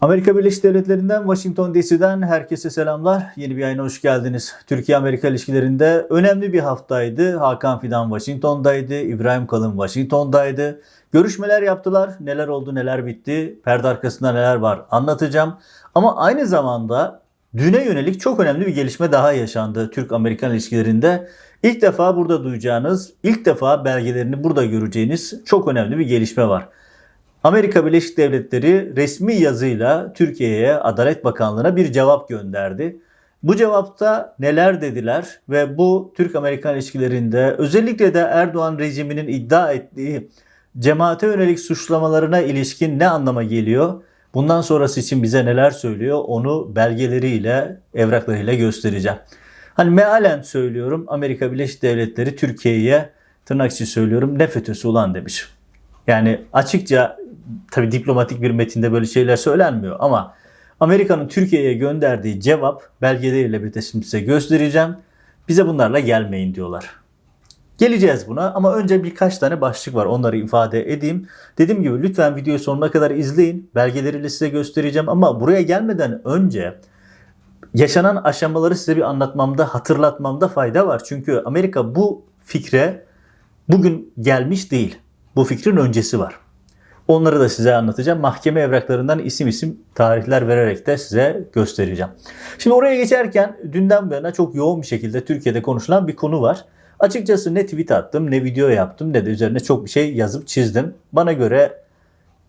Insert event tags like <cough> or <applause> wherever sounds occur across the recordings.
Amerika Birleşik Devletleri'nden Washington DC'den herkese selamlar. Yeni bir yayına hoş geldiniz. Türkiye-Amerika ilişkilerinde önemli bir haftaydı. Hakan Fidan Washington'daydı, İbrahim Kalın Washington'daydı. Görüşmeler yaptılar. Neler oldu, neler bitti, perde arkasında neler var anlatacağım. Ama aynı zamanda düne yönelik çok önemli bir gelişme daha yaşandı Türk-Amerikan ilişkilerinde. İlk defa burada duyacağınız, ilk defa belgelerini burada göreceğiniz çok önemli bir gelişme var. Amerika Birleşik Devletleri resmi yazıyla Türkiye'ye Adalet Bakanlığı'na bir cevap gönderdi. Bu cevapta neler dediler ve bu Türk-Amerikan ilişkilerinde özellikle de Erdoğan rejiminin iddia ettiği cemaate yönelik suçlamalarına ilişkin ne anlama geliyor? Bundan sonrası için bize neler söylüyor? Onu belgeleriyle, evraklarıyla göstereceğim. Hani mealen söylüyorum Amerika Birleşik Devletleri Türkiye'ye tırnak içi söylüyorum ne FETÖ'sü ulan demiş. Yani açıkça tabi diplomatik bir metinde böyle şeyler söylenmiyor ama Amerika'nın Türkiye'ye gönderdiği cevap belgeleriyle birlikte şimdi size göstereceğim. Bize bunlarla gelmeyin diyorlar. Geleceğiz buna ama önce birkaç tane başlık var onları ifade edeyim. Dediğim gibi lütfen videoyu sonuna kadar izleyin. Belgeleriyle size göstereceğim ama buraya gelmeden önce yaşanan aşamaları size bir anlatmamda, hatırlatmamda fayda var. Çünkü Amerika bu fikre bugün gelmiş değil. Bu fikrin öncesi var. Onları da size anlatacağım. Mahkeme evraklarından isim isim tarihler vererek de size göstereceğim. Şimdi oraya geçerken dünden bu yana çok yoğun bir şekilde Türkiye'de konuşulan bir konu var. Açıkçası ne tweet attım ne video yaptım ne de üzerine çok bir şey yazıp çizdim. Bana göre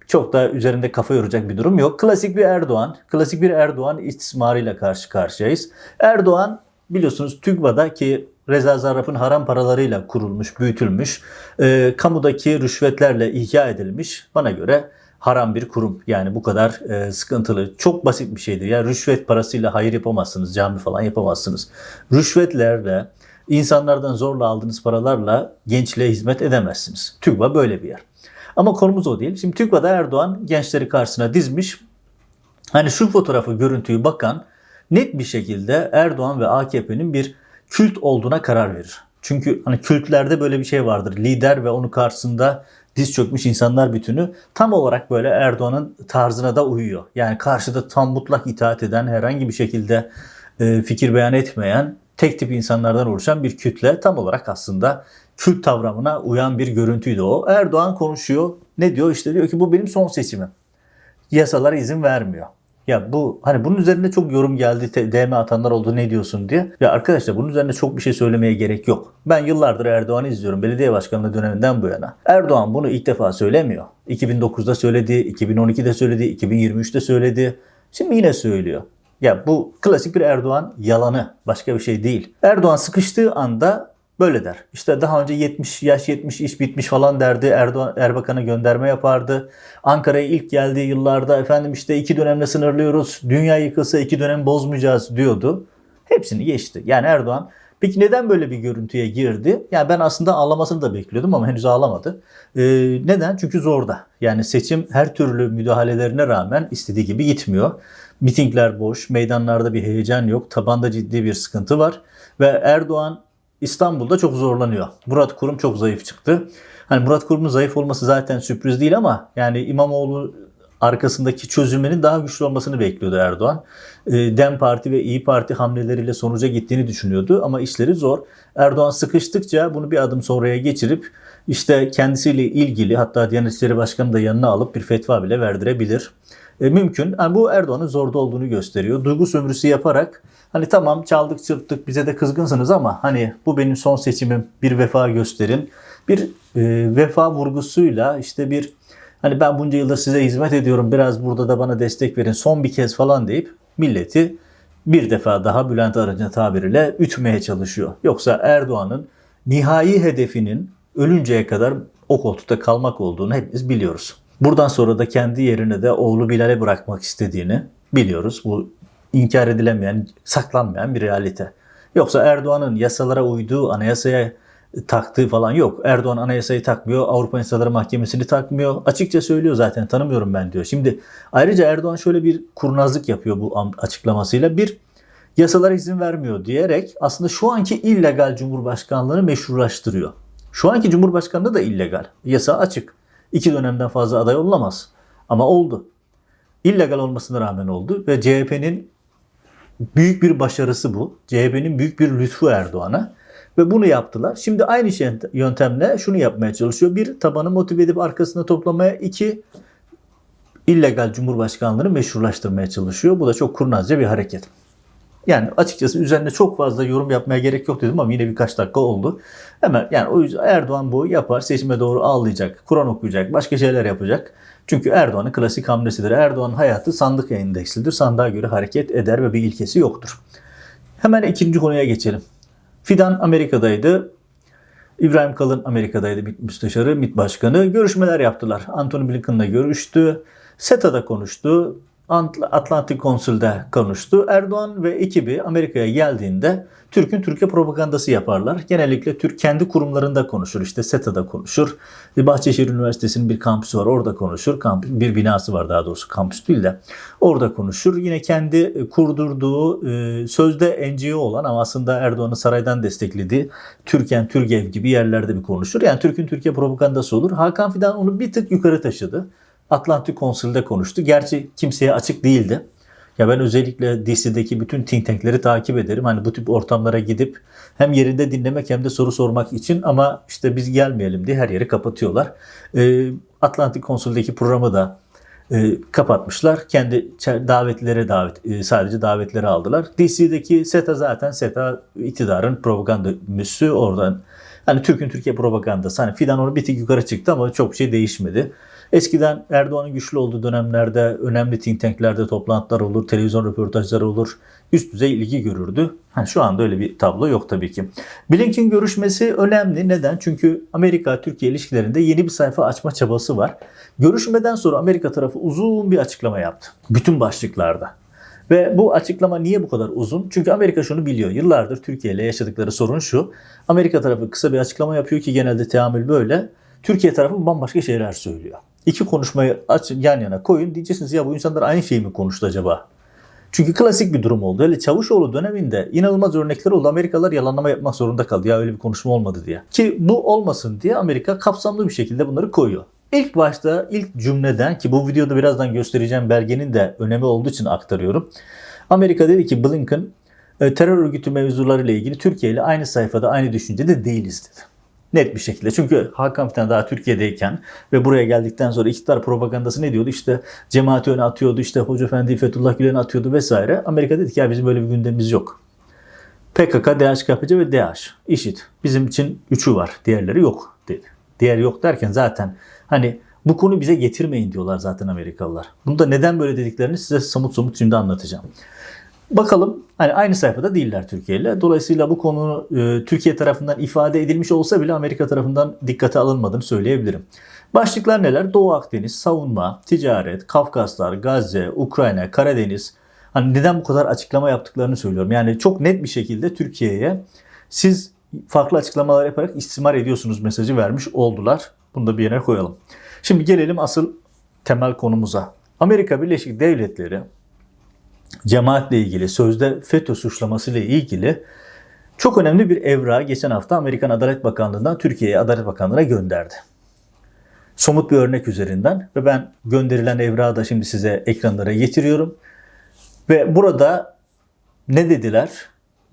çok da üzerinde kafa yoracak bir durum yok. Klasik bir Erdoğan, klasik bir Erdoğan istismarıyla karşı karşıyayız. Erdoğan biliyorsunuz TÜGVA'da ki Reza Zarrab'ın haram paralarıyla kurulmuş, büyütülmüş, e, kamudaki rüşvetlerle ihya edilmiş bana göre haram bir kurum. Yani bu kadar e, sıkıntılı. Çok basit bir şeydir. Ya rüşvet parasıyla hayır yapamazsınız, cami falan yapamazsınız. Rüşvetlerle, insanlardan zorla aldığınız paralarla gençliğe hizmet edemezsiniz. TÜGVA böyle bir yer. Ama konumuz o değil. Şimdi TÜGVA'da Erdoğan gençleri karşısına dizmiş. Hani şu fotoğrafı, görüntüyü bakan net bir şekilde Erdoğan ve AKP'nin bir kült olduğuna karar verir. Çünkü hani kültlerde böyle bir şey vardır. Lider ve onun karşısında diz çökmüş insanlar bütünü tam olarak böyle Erdoğan'ın tarzına da uyuyor. Yani karşıda tam mutlak itaat eden, herhangi bir şekilde e, fikir beyan etmeyen, tek tip insanlardan oluşan bir kütle tam olarak aslında kült tavrımına uyan bir görüntüydü o. Erdoğan konuşuyor. Ne diyor? İşte diyor ki bu benim son seçimim. Yasalara izin vermiyor. Ya bu hani bunun üzerinde çok yorum geldi. DM atanlar oldu ne diyorsun diye. Ya arkadaşlar bunun üzerine çok bir şey söylemeye gerek yok. Ben yıllardır Erdoğan'ı izliyorum belediye başkanlığı döneminden bu yana. Erdoğan bunu ilk defa söylemiyor. 2009'da söyledi, 2012'de söyledi, 2023'te söyledi. Şimdi yine söylüyor. Ya bu klasik bir Erdoğan yalanı. Başka bir şey değil. Erdoğan sıkıştığı anda böyle der. İşte daha önce 70 yaş 70 iş bitmiş falan derdi. Erdoğan Erbakan'a gönderme yapardı. Ankara'ya ilk geldiği yıllarda efendim işte iki dönemle sınırlıyoruz. Dünya yıkılsa iki dönem bozmayacağız diyordu. Hepsini geçti. Yani Erdoğan Peki neden böyle bir görüntüye girdi? Yani ben aslında ağlamasını da bekliyordum ama henüz ağlamadı. Ee, neden? Çünkü zorda. Yani seçim her türlü müdahalelerine rağmen istediği gibi gitmiyor. Mitingler boş, meydanlarda bir heyecan yok, tabanda ciddi bir sıkıntı var. Ve Erdoğan İstanbul'da çok zorlanıyor. Murat Kurum çok zayıf çıktı. Hani Murat Kurum'un zayıf olması zaten sürpriz değil ama yani İmamoğlu arkasındaki çözülmenin daha güçlü olmasını bekliyordu Erdoğan. Ee, Dem Parti ve İyi Parti hamleleriyle sonuca gittiğini düşünüyordu ama işleri zor. Erdoğan sıkıştıkça bunu bir adım sonraya geçirip işte kendisiyle ilgili hatta Diyanet İşleri Başkanı da yanına alıp bir fetva bile verdirebilir. E, mümkün. Yani bu Erdoğan'ın zorda olduğunu gösteriyor. Duygu sömürüsü yaparak hani tamam çaldık çırptık bize de kızgınsınız ama hani bu benim son seçimim bir vefa gösterin. Bir e, vefa vurgusuyla işte bir hani ben bunca yıldır size hizmet ediyorum biraz burada da bana destek verin son bir kez falan deyip milleti bir defa daha Bülent Arıcı'nın tabiriyle ütmeye çalışıyor. Yoksa Erdoğan'ın nihai hedefinin ölünceye kadar o koltukta kalmak olduğunu hepimiz biliyoruz. Buradan sonra da kendi yerine de oğlu Bilal'e bırakmak istediğini biliyoruz. Bu inkar edilemeyen, saklanmayan bir realite. Yoksa Erdoğan'ın yasalara uyduğu, anayasaya taktığı falan yok. Erdoğan anayasayı takmıyor, Avrupa İnsanları Mahkemesi'ni takmıyor. Açıkça söylüyor zaten tanımıyorum ben diyor. Şimdi ayrıca Erdoğan şöyle bir kurnazlık yapıyor bu am- açıklamasıyla. Bir, yasalara izin vermiyor diyerek aslında şu anki illegal cumhurbaşkanlığını meşrulaştırıyor. Şu anki cumhurbaşkanlığı da illegal. Yasa açık. İki dönemden fazla aday olamaz. Ama oldu. illegal olmasına rağmen oldu ve CHP'nin büyük bir başarısı bu. CHP'nin büyük bir lütfu Erdoğan'a. Ve bunu yaptılar. Şimdi aynı şey yöntemle şunu yapmaya çalışıyor. Bir, tabanı motive edip arkasına toplamaya. iki illegal cumhurbaşkanlığını meşrulaştırmaya çalışıyor. Bu da çok kurnazca bir hareket. Yani açıkçası üzerinde çok fazla yorum yapmaya gerek yok dedim ama yine birkaç dakika oldu. Hemen yani o yüzden Erdoğan bu yapar. Seçime doğru ağlayacak, Kur'an okuyacak, başka şeyler yapacak. Çünkü Erdoğan'ın klasik hamlesidir. Erdoğan hayatı sandık endekslidir. Sandığa göre hareket eder ve bir ilkesi yoktur. Hemen ikinci konuya geçelim. Fidan Amerika'daydı. İbrahim Kalın Amerika'daydı MİT Müsteşarı, MİT Başkanı. Görüşmeler yaptılar. Anthony Blinken'la görüştü. SETA'da konuştu. Atlantik Konsul'de konuştu. Erdoğan ve ekibi Amerika'ya geldiğinde Türk'ün Türkiye propagandası yaparlar. Genellikle Türk kendi kurumlarında konuşur. İşte SETA'da konuşur. Bahçeşehir Üniversitesi'nin bir kampüsü var orada konuşur. Kampüs, bir binası var daha doğrusu kampüs değil de. Orada konuşur. Yine kendi kurdurduğu e, sözde NGO olan ama aslında Erdoğan'ı saraydan desteklediği Türken, Türgev gibi yerlerde bir konuşur. Yani Türk'ün Türkiye propagandası olur. Hakan Fidan onu bir tık yukarı taşıdı. Atlantik Konsil'de konuştu. Gerçi kimseye açık değildi. Ya ben özellikle DC'deki bütün think tankleri takip ederim. Hani bu tip ortamlara gidip hem yerinde dinlemek hem de soru sormak için ama işte biz gelmeyelim diye her yeri kapatıyorlar. Ee, Atlantik Konsil'deki programı da e, kapatmışlar. Kendi davetlere davet e, sadece davetleri aldılar. DC'deki SETA zaten SETA iktidarın propaganda müssü oradan Hani Türk'ün Türkiye propagandası. Hani Fidan onu bir tık yukarı çıktı ama çok şey değişmedi. Eskiden Erdoğan'ın güçlü olduğu dönemlerde önemli think tanklerde toplantılar olur, televizyon röportajları olur. Üst düzey ilgi görürdü. Yani şu anda öyle bir tablo yok tabii ki. Blinken görüşmesi önemli. Neden? Çünkü Amerika-Türkiye ilişkilerinde yeni bir sayfa açma çabası var. Görüşmeden sonra Amerika tarafı uzun bir açıklama yaptı. Bütün başlıklarda. Ve bu açıklama niye bu kadar uzun? Çünkü Amerika şunu biliyor. Yıllardır Türkiye ile yaşadıkları sorun şu. Amerika tarafı kısa bir açıklama yapıyor ki genelde teamül böyle. Türkiye tarafı bambaşka şeyler söylüyor. İki konuşmayı aç, yan yana koyun diyeceksiniz ya bu insanlar aynı şeyi mi konuştu acaba? Çünkü klasik bir durum oldu. Öyle Çavuşoğlu döneminde inanılmaz örnekler oldu. Amerikalılar yalanlama yapmak zorunda kaldı. Ya öyle bir konuşma olmadı diye. Ki bu olmasın diye Amerika kapsamlı bir şekilde bunları koyuyor. İlk başta ilk cümleden ki bu videoda birazdan göstereceğim belgenin de önemi olduğu için aktarıyorum. Amerika dedi ki Blinken e, terör örgütü mevzularıyla ilgili Türkiye ile aynı sayfada aynı düşüncede değiliz dedi. Net bir şekilde. Çünkü Hakan Fidan daha Türkiye'deyken ve buraya geldikten sonra iktidar propagandası ne diyordu? İşte cemaati öne atıyordu, işte Hoca Efendi Fethullah Gülen'i atıyordu vesaire. Amerika dedi ki ya bizim böyle bir gündemimiz yok. PKK, DHKPC ve DH. İşit. Bizim için üçü var. Diğerleri yok dedi. Diğer yok derken zaten hani bu konu bize getirmeyin diyorlar zaten Amerikalılar. Bunu da neden böyle dediklerini size somut somut şimdi anlatacağım. Bakalım hani aynı sayfada değiller Türkiye ile. Dolayısıyla bu konu e, Türkiye tarafından ifade edilmiş olsa bile Amerika tarafından dikkate alınmadığını söyleyebilirim. Başlıklar neler? Doğu Akdeniz, savunma, ticaret, Kafkaslar, Gazze, Ukrayna, Karadeniz. Hani neden bu kadar açıklama yaptıklarını söylüyorum. Yani çok net bir şekilde Türkiye'ye siz farklı açıklamalar yaparak istismar ediyorsunuz mesajı vermiş oldular. Bunu da bir yere koyalım. Şimdi gelelim asıl temel konumuza. Amerika Birleşik Devletleri cemaatle ilgili sözde FETÖ suçlaması ile ilgili çok önemli bir evra geçen hafta Amerikan Adalet Bakanlığı'ndan Türkiye'ye Adalet Bakanlığı'na gönderdi. Somut bir örnek üzerinden ve ben gönderilen evrağı da şimdi size ekranlara getiriyorum. Ve burada ne dediler?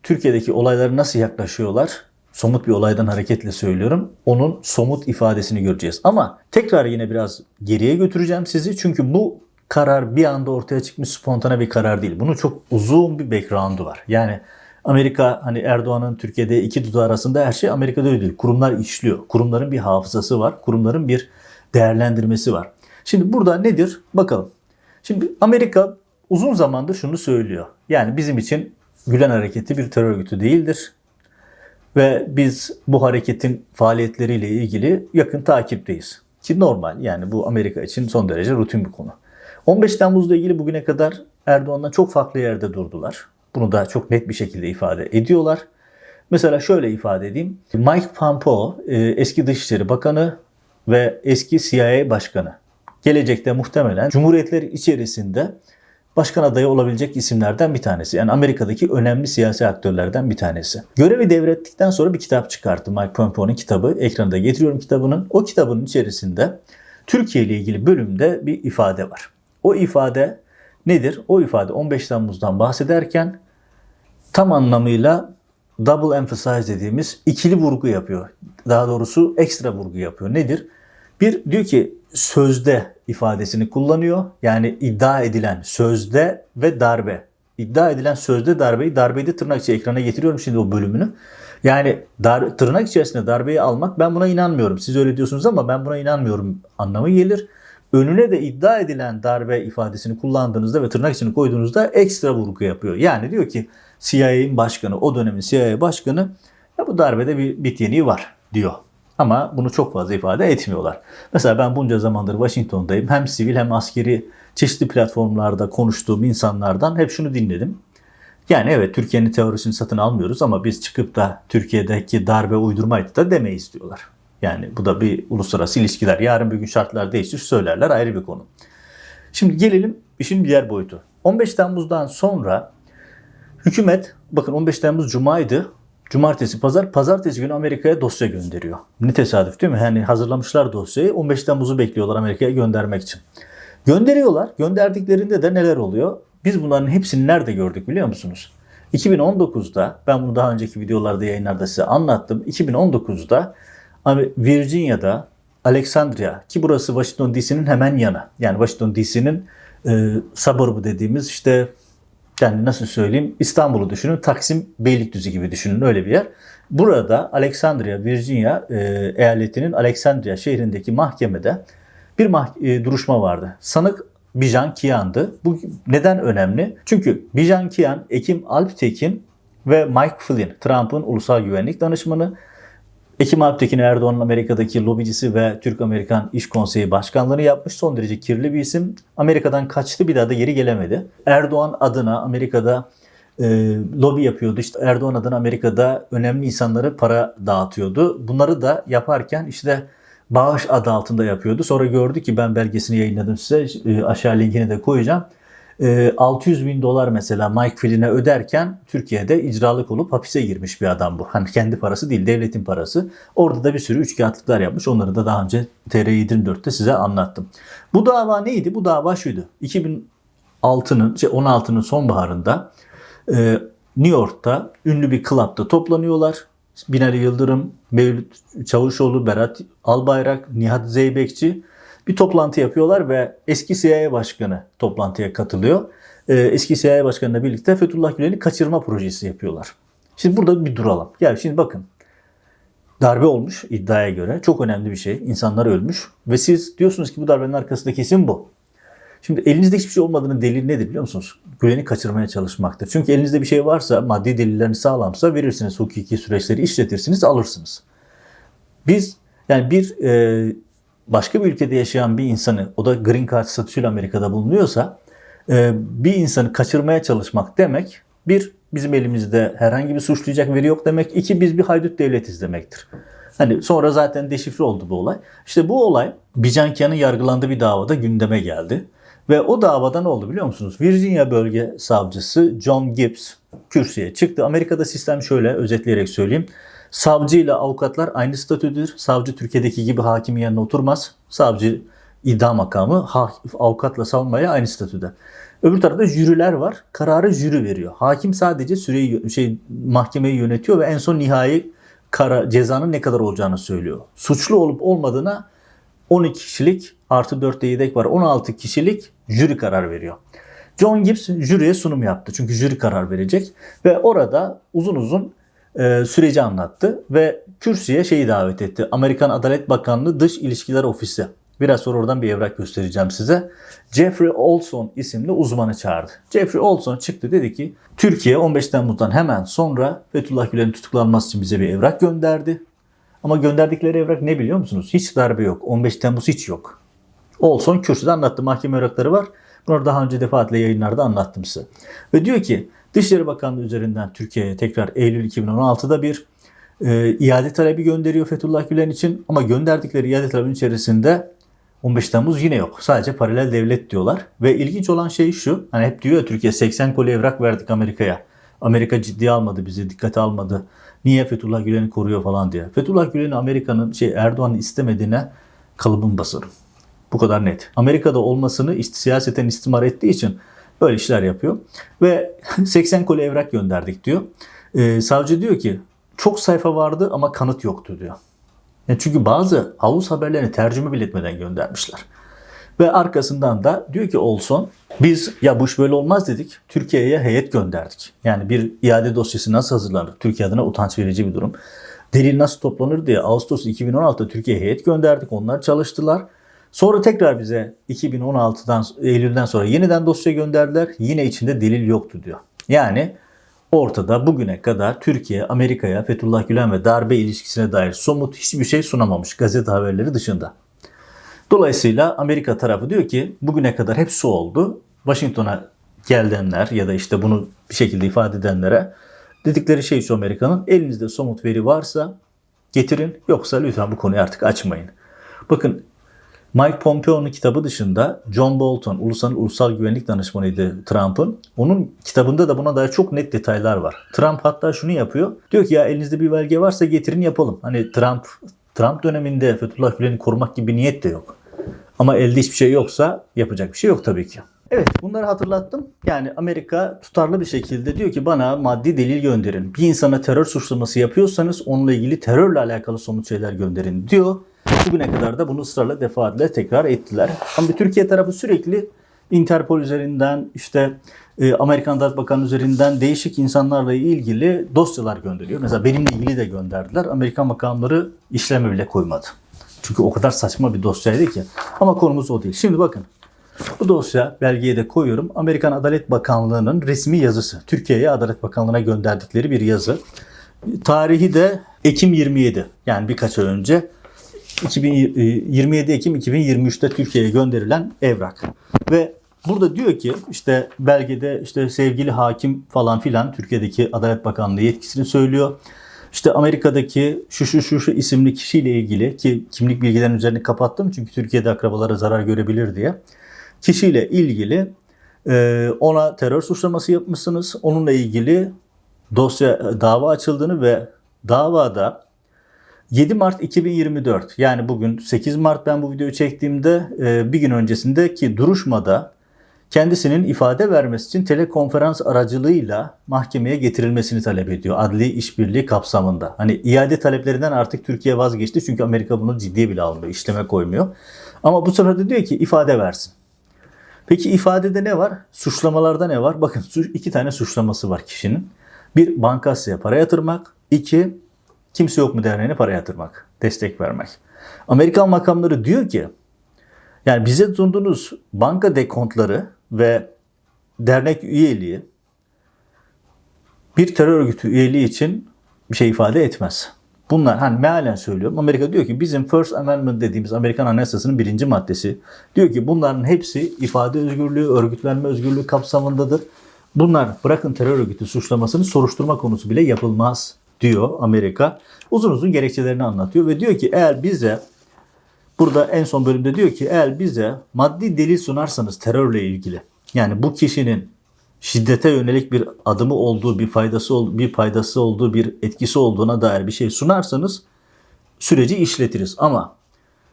Türkiye'deki olaylara nasıl yaklaşıyorlar? Somut bir olaydan hareketle söylüyorum. Onun somut ifadesini göreceğiz. Ama tekrar yine biraz geriye götüreceğim sizi. Çünkü bu karar bir anda ortaya çıkmış spontane bir karar değil. Bunun çok uzun bir background'u var. Yani Amerika hani Erdoğan'ın Türkiye'de iki dudağı arasında her şey Amerika'da öyle değil. Kurumlar işliyor. Kurumların bir hafızası var. Kurumların bir değerlendirmesi var. Şimdi burada nedir? Bakalım. Şimdi Amerika uzun zamandır şunu söylüyor. Yani bizim için Gülen hareketi bir terör örgütü değildir. Ve biz bu hareketin faaliyetleriyle ilgili yakın takipteyiz. Ki normal yani bu Amerika için son derece rutin bir konu. 15 Temmuz'la ilgili bugüne kadar Erdoğan'dan çok farklı yerde durdular. Bunu da çok net bir şekilde ifade ediyorlar. Mesela şöyle ifade edeyim. Mike Pompeo e, eski Dışişleri Bakanı ve eski CIA Başkanı. Gelecekte muhtemelen Cumhuriyetler içerisinde başkan adayı olabilecek isimlerden bir tanesi. Yani Amerika'daki önemli siyasi aktörlerden bir tanesi. Görevi devrettikten sonra bir kitap çıkarttı. Mike Pompeo'nun kitabı. Ekranda getiriyorum kitabının. O kitabın içerisinde Türkiye ile ilgili bölümde bir ifade var. O ifade nedir? O ifade 15 Temmuz'dan bahsederken tam anlamıyla double emphasize dediğimiz ikili vurgu yapıyor. Daha doğrusu ekstra vurgu yapıyor. Nedir? Bir diyor ki sözde ifadesini kullanıyor. Yani iddia edilen sözde ve darbe. İddia edilen sözde darbeyi, darbeyi de tırnak içi ekrana getiriyorum şimdi o bölümünü. Yani dar, tırnak içerisinde darbeyi almak ben buna inanmıyorum. Siz öyle diyorsunuz ama ben buna inanmıyorum anlamı gelir. Önüne de iddia edilen darbe ifadesini kullandığınızda ve tırnak içini koyduğunuzda ekstra vurgu yapıyor. Yani diyor ki CIA'nin başkanı, o dönemin CIA başkanı ya bu darbede bir bit yeniği var diyor. Ama bunu çok fazla ifade etmiyorlar. Mesela ben bunca zamandır Washington'dayım. Hem sivil hem askeri çeşitli platformlarda konuştuğum insanlardan hep şunu dinledim. Yani evet Türkiye'nin teorisini satın almıyoruz ama biz çıkıp da Türkiye'deki darbe uydurmaydı da demeyiz diyorlar. Yani bu da bir uluslararası ilişkiler. Yarın bir gün şartlar değişir söylerler ayrı bir konu. Şimdi gelelim işin diğer boyutu. 15 Temmuz'dan sonra hükümet bakın 15 Temmuz Cuma'ydı. Cumartesi, pazar, pazartesi günü Amerika'ya dosya gönderiyor. Ne tesadüf değil mi? Yani hazırlamışlar dosyayı. 15 Temmuz'u bekliyorlar Amerika'ya göndermek için. Gönderiyorlar. Gönderdiklerinde de neler oluyor? Biz bunların hepsini nerede gördük biliyor musunuz? 2019'da ben bunu daha önceki videolarda yayınlarda size anlattım. 2019'da Virginia'da Alexandria ki burası Washington DC'nin hemen yanı. Yani Washington DC'nin e, suburbu dediğimiz işte yani nasıl söyleyeyim İstanbul'u düşünün Taksim Beylikdüzü gibi düşünün öyle bir yer. Burada Alexandria Virginia e, eyaletinin Alexandria şehrindeki mahkemede bir mah- e, duruşma vardı. Sanık Bijan Kian'dı. Bu neden önemli? Çünkü Bijan Kian, Ekim Alptekin ve Mike Flynn, Trump'ın ulusal güvenlik danışmanı. Ekim Alptekin Erdoğan'ın Amerika'daki lobicisi ve Türk-Amerikan İş Konseyi Başkanlığını yapmış. Son derece kirli bir isim. Amerika'dan kaçtı bir daha da geri gelemedi. Erdoğan adına Amerika'da e, lobi yapıyordu. İşte Erdoğan adına Amerika'da önemli insanlara para dağıtıyordu. Bunları da yaparken işte bağış adı altında yapıyordu. Sonra gördü ki ben belgesini yayınladım size. E, aşağı linkini de koyacağım. 600 e, bin dolar mesela Mike Flynn'e öderken Türkiye'de icralık olup hapise girmiş bir adam bu. Hani kendi parası değil devletin parası. Orada da bir sürü üçkağıtlıklar yapmış. Onları da daha önce TR24'te size anlattım. Bu dava neydi? Bu dava şuydu. 2006'nın, şey 16'nın sonbaharında e, New York'ta ünlü bir klapta toplanıyorlar. Binali Yıldırım, Mevlüt Çavuşoğlu, Berat Albayrak, Nihat Zeybekçi bir toplantı yapıyorlar ve eski CIA Başkanı toplantıya katılıyor. Ee, eski CIA Başkanı'yla birlikte Fethullah Gülen'i kaçırma projesi yapıyorlar. Şimdi burada bir duralım. Yani şimdi bakın darbe olmuş iddiaya göre. Çok önemli bir şey. İnsanlar ölmüş. Ve siz diyorsunuz ki bu darbenin arkasında kesin bu. Şimdi elinizde hiçbir şey olmadığının delili nedir biliyor musunuz? Güveni kaçırmaya çalışmaktır. Çünkü elinizde bir şey varsa, maddi delilleriniz sağlamsa verirsiniz, hukuki süreçleri işletirsiniz, alırsınız. Biz yani bir e, başka bir ülkede yaşayan bir insanı, o da green card statüsüyle Amerika'da bulunuyorsa, e, bir insanı kaçırmaya çalışmak demek, bir, bizim elimizde herhangi bir suçlayacak veri yok demek, iki, biz bir haydut devletiz demektir. Hani sonra zaten deşifre oldu bu olay. İşte bu olay Bijan Kian'ın yargılandığı bir davada gündeme geldi. Ve o davada ne oldu biliyor musunuz? Virginia bölge savcısı John Gibbs kürsüye çıktı. Amerika'da sistem şöyle özetleyerek söyleyeyim. Savcı ile avukatlar aynı statüdür. Savcı Türkiye'deki gibi hakimin yanına oturmaz. Savcı iddia makamı avukatla savunmaya aynı statüde. Öbür tarafta jüriler var. Kararı jüri veriyor. Hakim sadece süreyi şey mahkemeyi yönetiyor ve en son nihai kara, cezanın ne kadar olacağını söylüyor. Suçlu olup olmadığına 12 kişilik artı 4 de yedek var 16 kişilik jüri karar veriyor. John Gibbs jüriye sunum yaptı. Çünkü jüri karar verecek. Ve orada uzun uzun e, süreci anlattı. Ve kürsüye şeyi davet etti. Amerikan Adalet Bakanlığı Dış İlişkiler Ofisi. Biraz sonra oradan bir evrak göstereceğim size. Jeffrey Olson isimli uzmanı çağırdı. Jeffrey Olson çıktı dedi ki Türkiye 15 Temmuz'dan hemen sonra Fethullah Gülen'in tutuklanması için bize bir evrak gönderdi. Ama gönderdikleri evrak ne biliyor musunuz? Hiç darbe yok. 15 Temmuz hiç yok. Olson kürsüde anlattı. Mahkeme evrakları var. Bunları daha önce defaatle yayınlarda anlattım size. Ve diyor ki Dışişleri Bakanlığı üzerinden Türkiye'ye tekrar Eylül 2016'da bir e, iade talebi gönderiyor Fethullah Gülen için. Ama gönderdikleri iade talebinin içerisinde 15 Temmuz yine yok. Sadece paralel devlet diyorlar. Ve ilginç olan şey şu. Hani hep diyor ya Türkiye 80 koli evrak verdik Amerika'ya. Amerika ciddiye almadı bizi, dikkate almadı. Niye Fethullah Gülen'i koruyor falan diye. Fethullah Gülen'i Amerika'nın şey Erdoğan'ın istemediğine kalıbım basarım. Bu kadar net. Amerika'da olmasını siyaseten istimar ettiği için Böyle işler yapıyor. Ve <laughs> 80 koli evrak gönderdik diyor. Ee, savcı diyor ki çok sayfa vardı ama kanıt yoktu diyor. Yani çünkü bazı havuz haberlerini tercüme bile etmeden göndermişler. Ve arkasından da diyor ki Olson biz ya bu iş böyle olmaz dedik. Türkiye'ye heyet gönderdik. Yani bir iade dosyası nasıl hazırlanır? Türkiye adına utanç verici bir durum. Delil nasıl toplanır diye Ağustos 2016'da Türkiye'ye heyet gönderdik. Onlar çalıştılar. Sonra tekrar bize 2016'dan Eylül'den sonra yeniden dosya gönderdiler. Yine içinde delil yoktu diyor. Yani ortada bugüne kadar Türkiye, Amerika'ya Fethullah Gülen ve darbe ilişkisine dair somut hiçbir şey sunamamış gazete haberleri dışında. Dolayısıyla Amerika tarafı diyor ki bugüne kadar hep su oldu. Washington'a gelenler ya da işte bunu bir şekilde ifade edenlere dedikleri şey şu Amerika'nın elinizde somut veri varsa getirin yoksa lütfen bu konuyu artık açmayın. Bakın Mike Pompeo'nun kitabı dışında John Bolton, ulusal, ulusal güvenlik danışmanıydı Trump'ın. Onun kitabında da buna dair çok net detaylar var. Trump hatta şunu yapıyor. Diyor ki ya elinizde bir belge varsa getirin yapalım. Hani Trump Trump döneminde Fethullah Gülen'i korumak gibi bir niyet de yok. Ama elde hiçbir şey yoksa yapacak bir şey yok tabii ki. Evet bunları hatırlattım. Yani Amerika tutarlı bir şekilde diyor ki bana maddi delil gönderin. Bir insana terör suçlaması yapıyorsanız onunla ilgili terörle alakalı somut şeyler gönderin diyor. Bugüne kadar da bunu ısrarla defaatle tekrar ettiler. Ama Türkiye tarafı sürekli Interpol üzerinden işte e, Amerikan Adalet Bakanı üzerinden değişik insanlarla ilgili dosyalar gönderiyor. Mesela benimle ilgili de gönderdiler. Amerikan makamları işleme bile koymadı. Çünkü o kadar saçma bir dosyaydı ki. Ama konumuz o değil. Şimdi bakın. Bu dosya belgeye de koyuyorum. Amerikan Adalet Bakanlığı'nın resmi yazısı. Türkiye'ye Adalet Bakanlığı'na gönderdikleri bir yazı. Tarihi de Ekim 27. Yani birkaç ay önce 27 Ekim 2023'te Türkiye'ye gönderilen evrak. Ve burada diyor ki işte belgede işte sevgili hakim falan filan Türkiye'deki Adalet Bakanlığı yetkisini söylüyor. İşte Amerika'daki şu şu şu şu isimli kişiyle ilgili ki kimlik bilgilerinin üzerini kapattım çünkü Türkiye'de akrabalara zarar görebilir diye. Kişiyle ilgili e, ona terör suçlaması yapmışsınız. Onunla ilgili dosya dava açıldığını ve davada 7 Mart 2024 yani bugün 8 Mart ben bu videoyu çektiğimde e, bir gün öncesindeki duruşmada kendisinin ifade vermesi için telekonferans aracılığıyla mahkemeye getirilmesini talep ediyor. Adli işbirliği kapsamında. Hani iade taleplerinden artık Türkiye vazgeçti çünkü Amerika bunu ciddiye bile almıyor, işleme koymuyor. Ama bu sefer de diyor ki ifade versin. Peki ifadede ne var? Suçlamalarda ne var? Bakın iki tane suçlaması var kişinin. Bir bankasya para yatırmak. iki kimse yok mu derneğine para yatırmak. Destek vermek. Amerikan makamları diyor ki yani bize sunduğunuz banka dekontları ve dernek üyeliği bir terör örgütü üyeliği için bir şey ifade etmez. Bunlar hani mealen söylüyorum. Amerika diyor ki bizim First Amendment dediğimiz Amerikan Anayasası'nın birinci maddesi diyor ki bunların hepsi ifade özgürlüğü, örgütlenme özgürlüğü kapsamındadır. Bunlar bırakın terör örgütü suçlamasını soruşturma konusu bile yapılmaz diyor Amerika. Uzun uzun gerekçelerini anlatıyor ve diyor ki eğer bize burada en son bölümde diyor ki eğer bize maddi delil sunarsanız terörle ilgili yani bu kişinin şiddete yönelik bir adımı olduğu, bir faydası bir faydası olduğu, bir etkisi olduğuna dair bir şey sunarsanız süreci işletiriz. Ama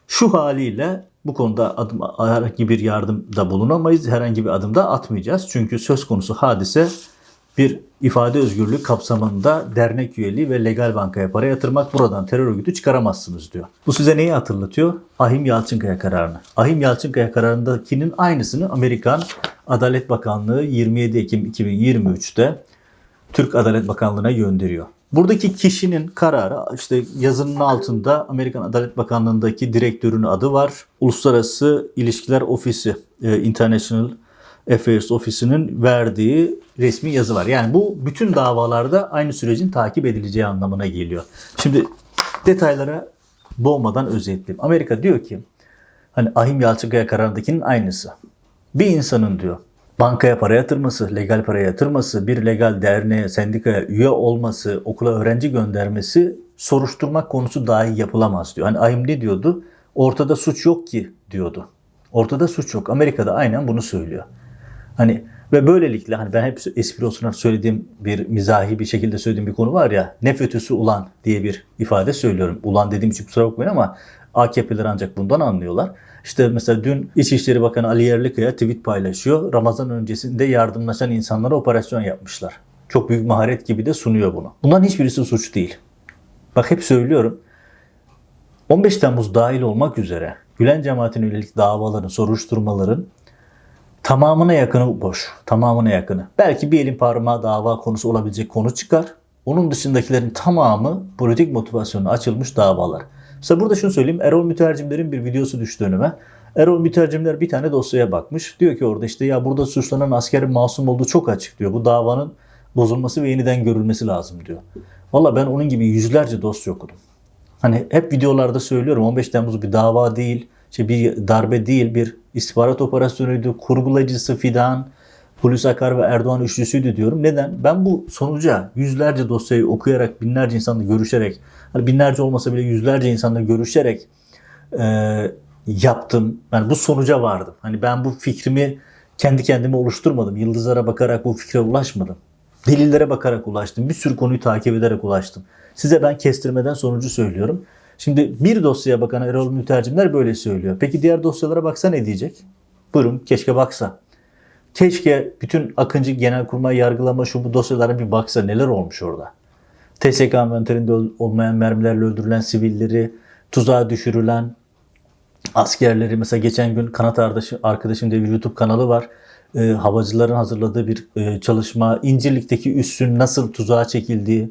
şu haliyle bu konuda adım, herhangi bir yardımda bulunamayız, herhangi bir adımda atmayacağız. Çünkü söz konusu hadise bir ifade özgürlüğü kapsamında dernek üyeliği ve legal bankaya para yatırmak buradan terör örgütü çıkaramazsınız diyor. Bu size neyi hatırlatıyor? Ahim Yalçınkaya kararını. Ahim Yalçınkaya kararındakinin aynısını Amerikan Adalet Bakanlığı 27 Ekim 2023'te Türk Adalet Bakanlığı'na gönderiyor. Buradaki kişinin kararı işte yazının altında Amerikan Adalet Bakanlığı'ndaki direktörün adı var. Uluslararası İlişkiler Ofisi, e, International Affairs Ofisi'nin verdiği resmi yazı var. Yani bu bütün davalarda aynı sürecin takip edileceği anlamına geliyor. Şimdi detaylara boğmadan özetleyeyim. Amerika diyor ki hani Ahim Yalçınkaya kararındakinin aynısı. Bir insanın diyor bankaya para yatırması, legal para yatırması, bir legal derneğe, sendikaya üye olması, okula öğrenci göndermesi soruşturmak konusu dahi yapılamaz diyor. Hani Ahim ne diyordu? Ortada suç yok ki diyordu. Ortada suç yok. Amerika'da aynen bunu söylüyor. Hani ve böylelikle hani ben hep espri olsun söylediğim bir mizahi bir şekilde söylediğim bir konu var ya ne FETÖ'sü ulan diye bir ifade söylüyorum. Ulan dediğim için kusura bakmayın ama AKP'ler ancak bundan anlıyorlar. İşte mesela dün İçişleri Bakanı Ali Yerlikaya tweet paylaşıyor. Ramazan öncesinde yardımlaşan insanlara operasyon yapmışlar. Çok büyük maharet gibi de sunuyor bunu. Bunların hiçbirisi suç değil. Bak hep söylüyorum. 15 Temmuz dahil olmak üzere Gülen cemaatine yönelik davaların, soruşturmaların tamamına yakını boş. Tamamına yakını. Belki bir elin parmağı dava konusu olabilecek konu çıkar. Onun dışındakilerin tamamı politik motivasyonu açılmış davalar. Mesela burada şunu söyleyeyim. Erol Mütercimler'in bir videosu düştü önüme. Erol Mütercimler bir tane dosyaya bakmış. Diyor ki orada işte ya burada suçlanan askerin masum olduğu çok açık diyor. Bu davanın bozulması ve yeniden görülmesi lazım diyor. Valla ben onun gibi yüzlerce dosya okudum. Hani hep videolarda söylüyorum 15 Temmuz bir dava değil, işte bir darbe değil, bir istihbarat operasyonuydu. Kurgulayıcısı Fidan, Hulusi Akar ve Erdoğan üçlüsüydü diyorum. Neden? Ben bu sonuca yüzlerce dosyayı okuyarak, binlerce insanla görüşerek, hani binlerce olmasa bile yüzlerce insanla görüşerek e, yaptım. Yani bu sonuca vardım. Hani ben bu fikrimi kendi kendime oluşturmadım. Yıldızlara bakarak bu fikre ulaşmadım. Delillere bakarak ulaştım. Bir sürü konuyu takip ederek ulaştım. Size ben kestirmeden sonucu söylüyorum. Şimdi bir dosyaya bakan Erol Mütercimler böyle söylüyor. Peki diğer dosyalara baksa ne diyecek? Buyurun keşke baksa. Keşke bütün Akıncı Genelkurmay yargılama şu bu dosyalara bir baksa neler olmuş orada. TSK envanterinde olmayan mermilerle öldürülen sivilleri, tuzağa düşürülen askerleri mesela geçen gün kanat arkadaşım, arkadaşım diye bir YouTube kanalı var. E, havacıların hazırladığı bir e, çalışma. İncirlik'teki üssün nasıl tuzağa çekildiği.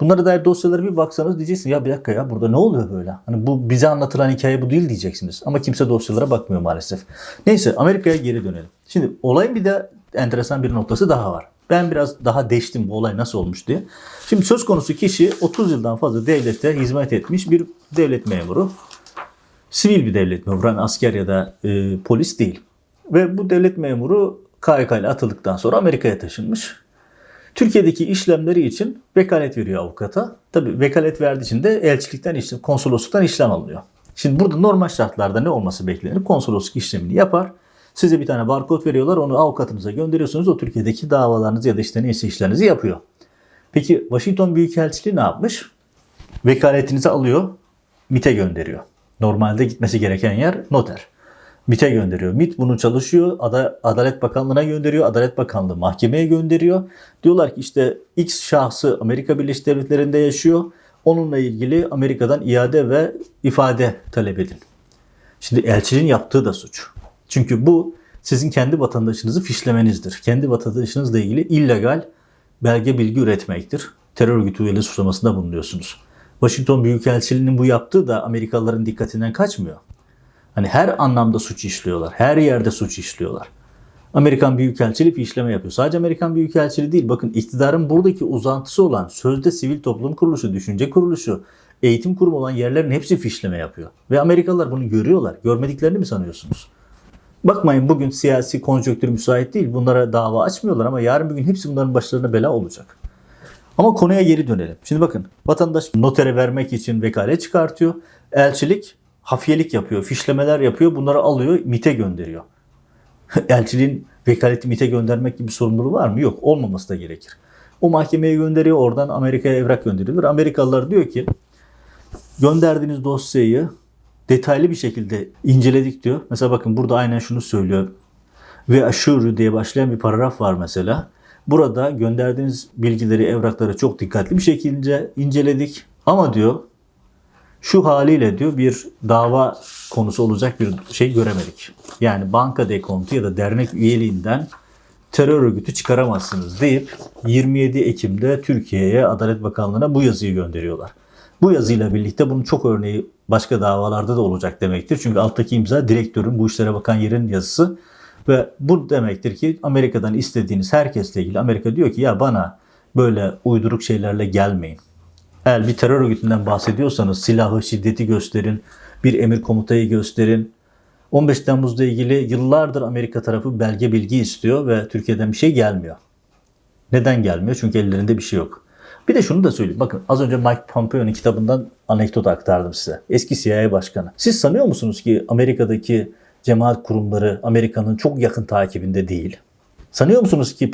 Bunlara dair dosyalara bir baksanız diyeceksiniz ya bir dakika ya burada ne oluyor böyle? Hani bu bize anlatılan hikaye bu değil diyeceksiniz. Ama kimse dosyalara bakmıyor maalesef. Neyse Amerika'ya geri dönelim. Şimdi olayın bir de enteresan bir noktası daha var. Ben biraz daha deştim bu olay nasıl olmuş diye. Şimdi söz konusu kişi 30 yıldan fazla devlette hizmet etmiş bir devlet memuru. Sivil bir devlet memuru, yani asker ya da e, polis değil. Ve bu devlet memuru KYK ile atıldıktan sonra Amerika'ya taşınmış. Türkiye'deki işlemleri için vekalet veriyor avukata. Tabi vekalet verdiği için de elçilikten işlem, konsolosluktan işlem alınıyor. Şimdi burada normal şartlarda ne olması beklenir? Konsolosluk işlemini yapar. Size bir tane barkod veriyorlar. Onu avukatınıza gönderiyorsunuz. O Türkiye'deki davalarınızı ya da işte neyse işlerinizi yapıyor. Peki Washington Büyükelçiliği ne yapmış? Vekaletinizi alıyor. MIT'e gönderiyor. Normalde gitmesi gereken yer noter. MIT'e gönderiyor. MIT bunu çalışıyor. Ada- Adalet Bakanlığı'na gönderiyor. Adalet Bakanlığı mahkemeye gönderiyor. Diyorlar ki işte X şahsı Amerika Birleşik Devletleri'nde yaşıyor. Onunla ilgili Amerika'dan iade ve ifade talep edin. Şimdi elçinin yaptığı da suç. Çünkü bu sizin kendi vatandaşınızı fişlemenizdir. Kendi vatandaşınızla ilgili illegal belge bilgi üretmektir. Terör örgütü üyeliği suçlamasında bulunuyorsunuz. Washington Büyükelçiliği'nin bu yaptığı da Amerikalıların dikkatinden kaçmıyor. Hani her anlamda suç işliyorlar. Her yerde suç işliyorlar. Amerikan Büyükelçiliği fişleme yapıyor. Sadece Amerikan Büyükelçiliği değil. Bakın iktidarın buradaki uzantısı olan sözde sivil toplum kuruluşu, düşünce kuruluşu, eğitim kurumu olan yerlerin hepsi fişleme yapıyor. Ve Amerikalılar bunu görüyorlar. Görmediklerini mi sanıyorsunuz? Bakmayın bugün siyasi konjonktür müsait değil. Bunlara dava açmıyorlar ama yarın bir gün hepsi bunların başlarına bela olacak. Ama konuya geri dönelim. Şimdi bakın vatandaş notere vermek için vekalet çıkartıyor. Elçilik hafiyelik yapıyor, fişlemeler yapıyor. Bunları alıyor, MIT'e gönderiyor. <laughs> Elçiliğin vekaleti MIT'e göndermek gibi sorumluluğu var mı? Yok. Olmaması da gerekir. O mahkemeye gönderiyor. Oradan Amerika'ya evrak gönderilir. Amerikalılar diyor ki gönderdiğiniz dosyayı detaylı bir şekilde inceledik diyor. Mesela bakın burada aynen şunu söylüyor. Ve assure diye başlayan bir paragraf var mesela. Burada gönderdiğiniz bilgileri, evrakları çok dikkatli bir şekilde inceledik. Ama diyor şu haliyle diyor bir dava konusu olacak bir şey göremedik. Yani banka dekontu ya da dernek üyeliğinden terör örgütü çıkaramazsınız deyip 27 Ekim'de Türkiye'ye Adalet Bakanlığı'na bu yazıyı gönderiyorlar. Bu yazıyla birlikte bunun çok örneği başka davalarda da olacak demektir. Çünkü alttaki imza direktörün bu işlere bakan yerin yazısı ve bu demektir ki Amerika'dan istediğiniz herkesle ilgili Amerika diyor ki ya bana böyle uyduruk şeylerle gelmeyin. Eğer bir terör örgütünden bahsediyorsanız silahı, şiddeti gösterin, bir emir komutayı gösterin. 15 Temmuz'la ilgili yıllardır Amerika tarafı belge bilgi istiyor ve Türkiye'den bir şey gelmiyor. Neden gelmiyor? Çünkü ellerinde bir şey yok. Bir de şunu da söyleyeyim. Bakın az önce Mike Pompeo'nun kitabından anekdot aktardım size. Eski CIA başkanı. Siz sanıyor musunuz ki Amerika'daki cemaat kurumları Amerika'nın çok yakın takibinde değil? Sanıyor musunuz ki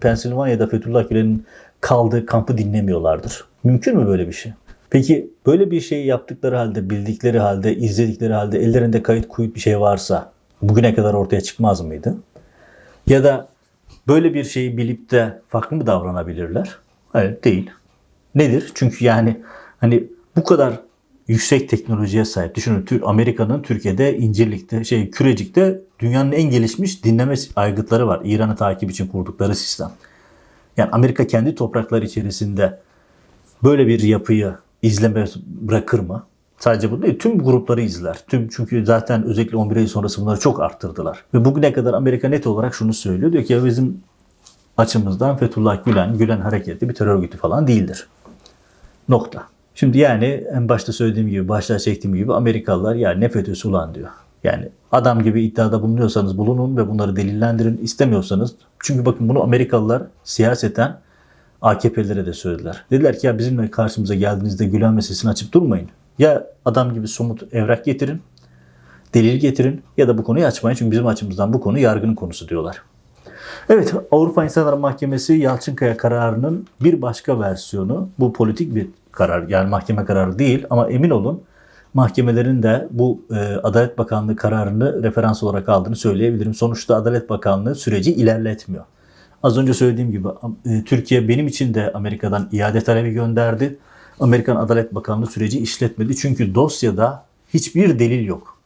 Pensilvanya'da Fethullah Gülen'in kaldığı kampı dinlemiyorlardır? Mümkün mü böyle bir şey? Peki böyle bir şeyi yaptıkları halde, bildikleri halde, izledikleri halde ellerinde kayıt kuyut bir şey varsa bugüne kadar ortaya çıkmaz mıydı? Ya da böyle bir şeyi bilip de farklı mı davranabilirler? Hayır değil. Nedir? Çünkü yani hani bu kadar yüksek teknolojiye sahip. Düşünün Amerika'nın Türkiye'de İncirlik'te şey Kürecik'te dünyanın en gelişmiş dinleme aygıtları var. İran'ı takip için kurdukları sistem. Yani Amerika kendi toprakları içerisinde böyle bir yapıyı izleme bırakır mı? Sadece bu değil, tüm grupları izler. Tüm çünkü zaten özellikle 11 Eylül sonrası bunları çok arttırdılar. Ve bugüne kadar Amerika net olarak şunu söylüyor. Diyor ki ya bizim açımızdan Fethullah Gülen, Gülen hareketi bir terör örgütü falan değildir. Nokta. Şimdi yani en başta söylediğim gibi, başta çektiğim gibi Amerikalılar ya ne FETÖ'sü ulan diyor. Yani adam gibi iddiada bulunuyorsanız bulunun ve bunları delillendirin. İstemiyorsanız çünkü bakın bunu Amerikalılar siyaseten AKP'lilere de söylediler. Dediler ki ya bizimle karşımıza geldiğinizde Gülen meselesini açıp durmayın. Ya adam gibi somut evrak getirin, delil getirin ya da bu konuyu açmayın. Çünkü bizim açımızdan bu konu yargının konusu diyorlar. Evet, Avrupa İnsan Hakları Mahkemesi Yalçınkaya kararının bir başka versiyonu. Bu politik bir karar, yani mahkeme kararı değil ama emin olun mahkemelerin de bu e, Adalet Bakanlığı kararını referans olarak aldığını söyleyebilirim. Sonuçta Adalet Bakanlığı süreci ilerletmiyor. Az önce söylediğim gibi e, Türkiye benim için de Amerika'dan iade talebi gönderdi. Amerikan Adalet Bakanlığı süreci işletmedi. Çünkü dosyada hiçbir delil yok.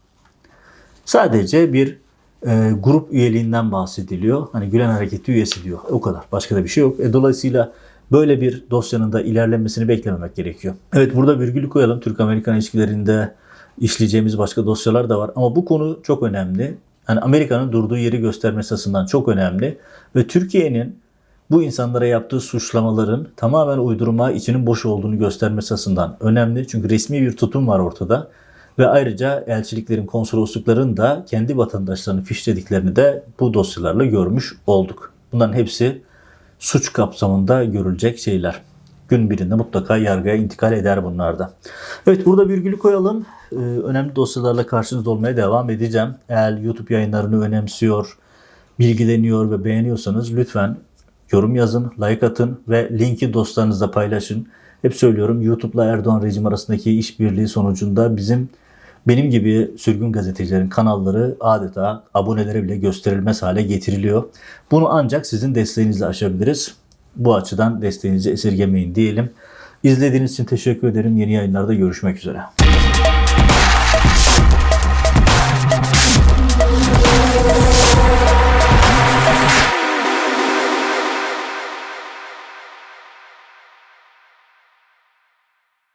Sadece bir e, grup üyeliğinden bahsediliyor. Hani Gülen Hareketi üyesi diyor. O kadar. Başka da bir şey yok. E, dolayısıyla böyle bir dosyanın da ilerlemesini beklememek gerekiyor. Evet burada virgülü koyalım. Türk-Amerikan ilişkilerinde işleyeceğimiz başka dosyalar da var. Ama bu konu çok önemli. Yani Amerika'nın durduğu yeri göstermesi açısından çok önemli. Ve Türkiye'nin bu insanlara yaptığı suçlamaların tamamen uydurma, içinin boş olduğunu göstermesi açısından önemli. Çünkü resmi bir tutum var ortada. Ve ayrıca elçiliklerin, konsoloslukların da kendi vatandaşlarını fişlediklerini de bu dosyalarla görmüş olduk. Bunların hepsi suç kapsamında görülecek şeyler. Gün birinde mutlaka yargıya intikal eder bunlar da. Evet burada virgülü koyalım. Ee, önemli dosyalarla karşınızda olmaya devam edeceğim. Eğer YouTube yayınlarını önemsiyor, bilgileniyor ve beğeniyorsanız lütfen yorum yazın, like atın ve linki dostlarınızla paylaşın. Hep söylüyorum YouTube'la Erdoğan rejim arasındaki işbirliği sonucunda bizim benim gibi sürgün gazetecilerin kanalları adeta abonelere bile gösterilmez hale getiriliyor. Bunu ancak sizin desteğinizle aşabiliriz. Bu açıdan desteğinizi esirgemeyin diyelim. İzlediğiniz için teşekkür ederim. Yeni yayınlarda görüşmek üzere.